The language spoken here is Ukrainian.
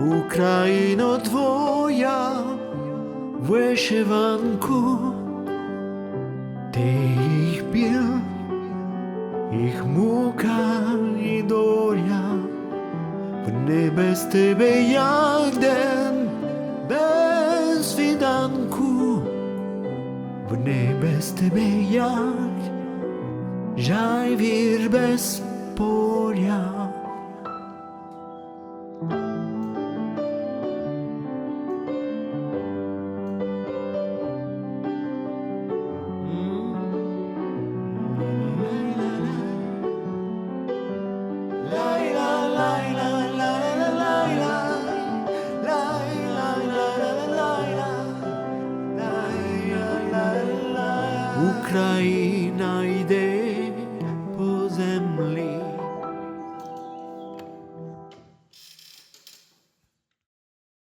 Україно твоя вишиванку, ти їх біль, їх мука і доля, вони без тебе як день, без світанку, вони без тебе як жайвір без поля. Ukraina ide po zemlji